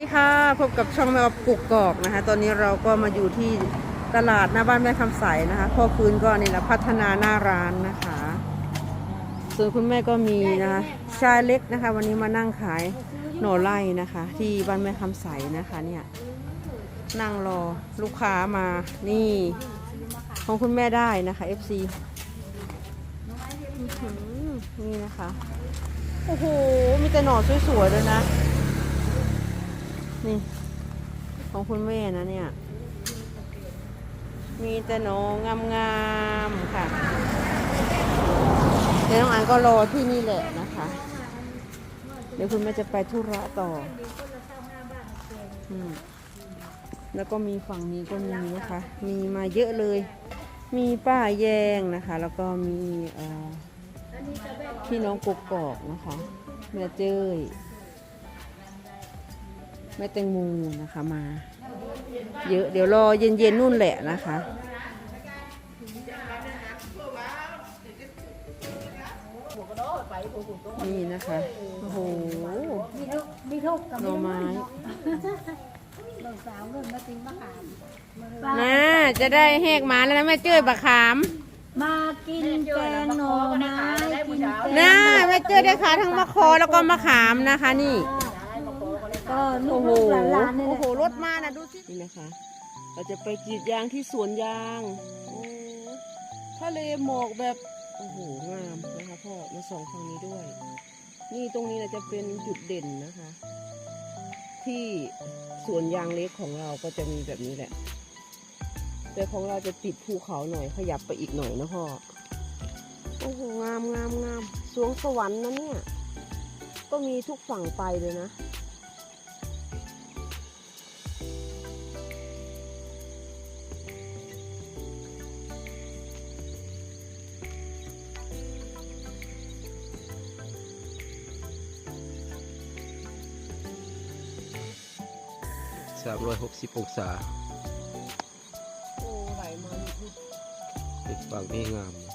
สวัสดีค่ะพบกับช่องแมวกุกกอกนะคะ ตอนนี้เราก็มาอยู่ที่ตลาดหน้าบ้านแม่คำใสนะคะพ่อฟื้นก็นี่แหละพัฒนาหน้าร้านนะคะ ส่วนคุณแม่ก็มีนะคะชายเล็กนะคะ วันนี้มานั่งขายหน่อไล่นะคะ ที่บ้านแม่คำใสนะคะเนี่ยนั่งรอลูกค้ามานี่ ของคุณแม่ได้นะคะ FC นี่นะคะโอ้โหมีแต่หน่อสวยๆเลยนะ นี่ ของคุณแม่นะเนี่ย มีแต่หนองงามๆค่ะเดี๋ยวน้องอันก็รอที่นี่แหละนะคะ เดี๋ยวคุณแม่จะไปธุระต่ออืมแล้วก็มีฝั่งนี้ก็มีนะคะ มีมาเยอะเลย มีป้าแยงนะคะ แล้วก็มีพี่น้องกกอกนะคะแม่เจ้ย ม่แตงโมนะคะมา เยอะเดี๋ยวรอเย็นๆนู่นแหละนะคะนี่นะคะโอ้โหมีทุกมีทุกกับหน่อไม้เบิกสาวเงินมาติงมาขามน่าจะได้แหกหมาแล้วนะแม่เจ้ยบะขาม มากินแกงหน่อไม้กินแกงน่าแม่เจ้ยได้ขายทั้งมะคอแล้วก็มะขามนะคะนี่ ก็ลูโอ้โหกๆหลานๆเนี่ยโอ้แหโหละรถมานะดูสินี่นะคะ เราจะไปกรีดยางที่สวนยางโอ้ทะเลหมอกแบบโอ้โหงามนะคะพ่อมาส่องฝั่งนี้ด้วย นี่ตรงนี้นะจะเป็นจุดเด่นนะคะ ที่สวนยางเล็กของเราก็จะมีแบบนี้แหละ แต่ของเราจะติดภูเขาหน่อยขยับไปอีกหน่อยนะพ่อโอ้โหงามงามงามสวงสวรรค์นะเนี่ย ก็มีทุกฝั่งไปเลยนะ 360 องศา โอ้ไหลมาอยู่ที่เป็นฝั่งนี้งามนะ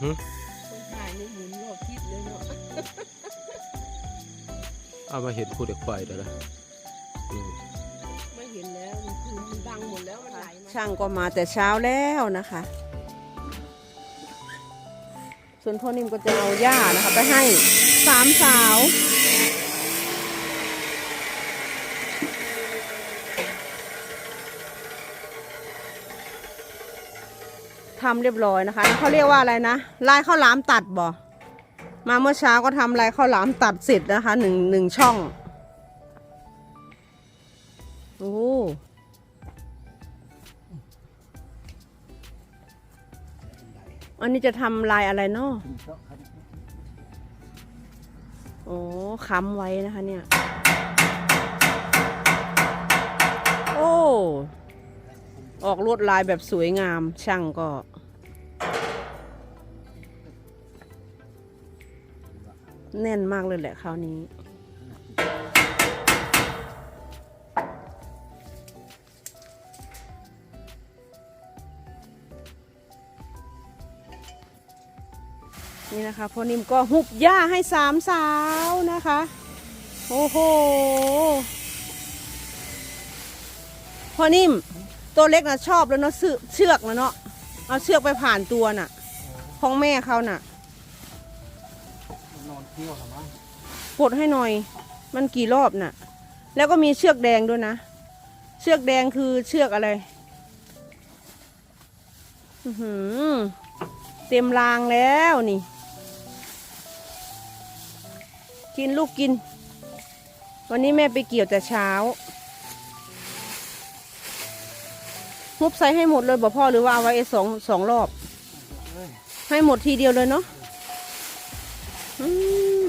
หึคนถ่ายนี่หมุนรอบทิศเลยเนาะเอามาเห็นภูเหล็กไฟแล้วนะอืมไม่เห็นแล้วมันคือมันบังหมดแล้วมันไหลมาช่างก็มาแต่เช้าแล้วนะคะ ส่วนพ่อนิ่มก็จะเอาหญ้านะคะ ไปให้สามสาวทำเรียบร้อยนะคะเขาเรียกว่าอะไรนะลายข้าวหลามตัดบ่มาเมื่อเช้าก็ทำลายข้าวหลามตัดเสร็จนะคะหนึ่งหนึ่งช่องโอ้ อันนี้จะทำลายอะไรเนาะโอ้ค้ำไว้นะคะเนี่ย โอ้ ออกลวดลายแบบสวยงาม ช่างก็แน่นมากเลยแหละคราวนี้ นี่นะคะพ่อนิ่มก็หุบหญ้าให้สามสาวนะคะ โอ้โหพ่อนิ่มตัวเล็กนะชอบแล้วเนาะเสือเชือกนะเนาะเอาเชือกไปผ่านตัวน่ะ ของแม่เขาน่ะนอนเที่ยวหรือมั้งปลดให้หน่อย มันกี่รอบน่ะ แล้วก็มีเชือกแดงด้วยนะ เชือกแดงคือเชือกอะไรอือหือเต็มรางแล้วนี่ กินลูกกิน วันนี้แม่ไปเกี่ยวแต่เช้าฮุบใส่ให้หมดเลยบอกพ่อหรือว่าเอาไว้สองสองรอบ ให้หมดทีเดียวเลยเนาะ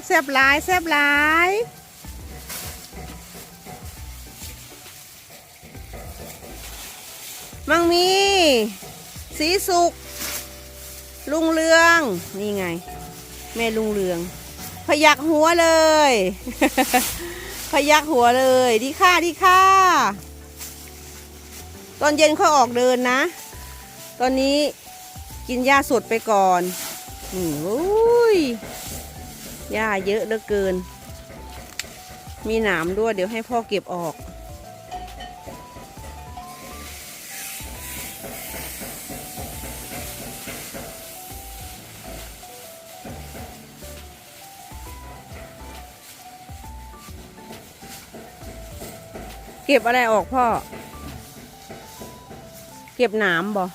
แซบหลายแซบหลายมังมี สีสุก ลุงเรือง นี่ไง แม่ลุงเรือง พยักหัวเลย พยักหัวเลย ดีค่ะดีค่ะ ตอนเย็นค่อยออกเดินนะ ตอนนี้กินหญ้าสดไปก่อนนี่โอ้ยหญ้าเยอะเหลือเกิน มีหนามด้วยเดี๋ยวให้พ่อเก็บออก เก็บอะไรออกพ่อ เก็บหนามบ่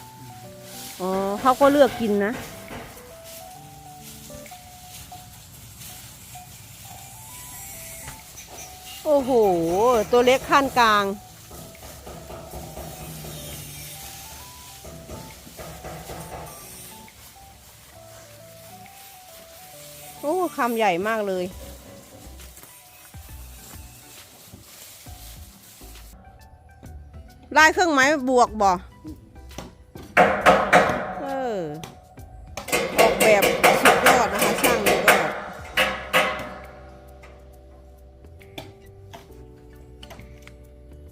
อ๋อเขาก็เลือกกินนะ โอ้โห ตัวเล็กขั้นกลาง โอ้คำใหญ่มากเลย ลายเครื่องไม้บวกบ่เออออกแบบสุดยอดนะคะช่างนี่ก็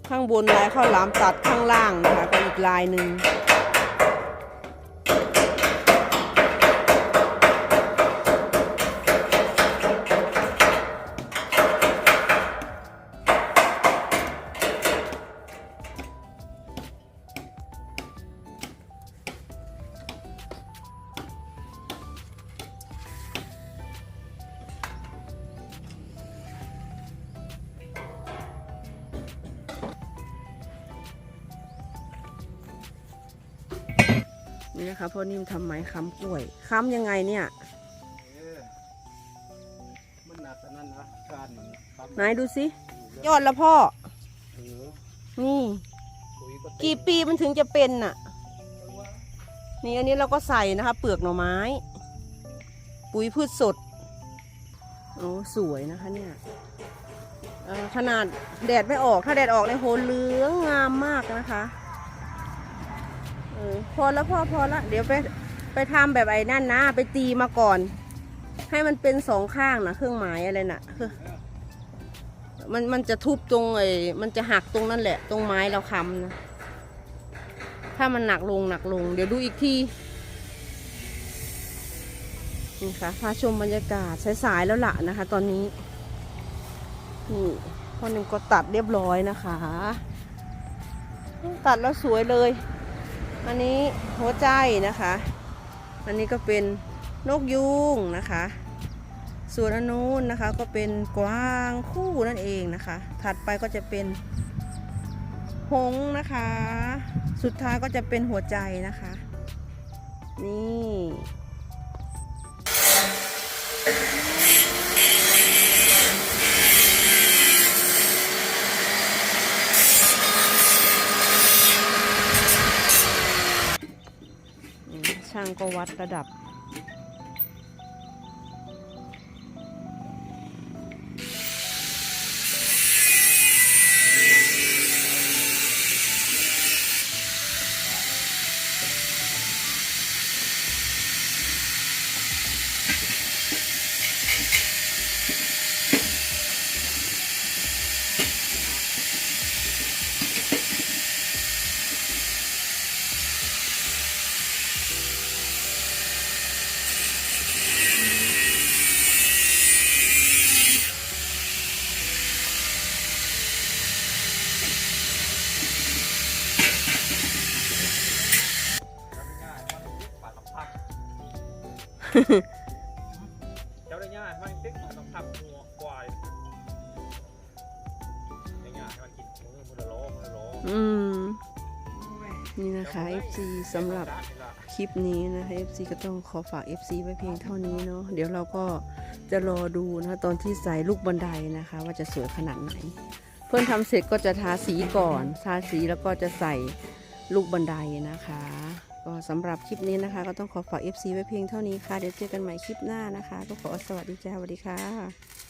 ข้างบนลายข้าวหลามตัดข้างล่างนะคะก็อีกลายหนึ่ง นี่นะคะพ่อนิ่มทำไม้ค้ำกล้วยค้ำยังไงเนี่ยมันหนักอันนั้นนะการมันครับไหนดูสิยอดละพ่อ เออนี่ ปุ๋ยก็กี่ปีมันถึงจะเป็นน่ะ นี่อันนี้เราก็ใส่นะคะ เปลือกหน่อไม้ ปุ๋ยพืชสด โอ้สวยนะคะเนี่ยเอ่อขนาดแดดไม่ออกถ้าแดดออกเนี่ยโหเหลืองงามมากนะคะเออ พอแล้วพ่อพอแล้วเดี๋ยวไปไปทำแบบไอ้นั่นนะ ไปตีมาก่อน ให้มันเป็นสองข้างนะเครื่องหมายอะไรนะคือมันมันจะทุบตรงไอ้มันจะหักตรงนั่นแหละ ตรงไม้เราค้ำนะ ถ้ามันหนักลงหนักลง เดี๋ยวดูอีกทีนี่ค่ะพาชมบรรยากาศสายๆแล้วล่ะนะคะ ตอนนี้นี่พ่อหนึ่งก็ตัดเรียบร้อยนะคะ ตัดแล้วสวยเลย อันนี้หัวใจนะคะ อันนี้ก็เป็นนกยูงนะคะ ส่วนอันนู้นนะคะก็เป็นกวางคู่นั่นเองนะคะ ถัดไปก็จะเป็นหงนะคะ สุดท้ายก็จะเป็นหัวใจนะคะ นี่างก็วัดระดับ เจ้าได้ง่ายมันติ๊กมันต้องทับงัวควายได้ง่ายมันกินมือมือละโลมือละโลอืมนี่นะคะ FC สำหรับคลิปนี้นะคะ FC ก็ต้องขอฝาก FC ไว้เพียงเท่านี้เนาะเดี๋ยวเราก็จะรอดูนะคะตอนที่ใส่ลูกบันไดนะคะ ว่าจะสวยขนาดไหน เพื่อนทำเสร็จก็จะทาสีก่อน ทาสีแล้วก็จะใส่ลูกบันไดนะคะ ก็สำหรับคลิปนี้นะคะ ก็ต้องขอฝาก FC ไว้เพียงเท่านี้ค่ะ เดี๋ยวเจอกันใหม่คลิปหน้านะคะ ก็ขอสวัสดีจ้าสวัสดีค่ะ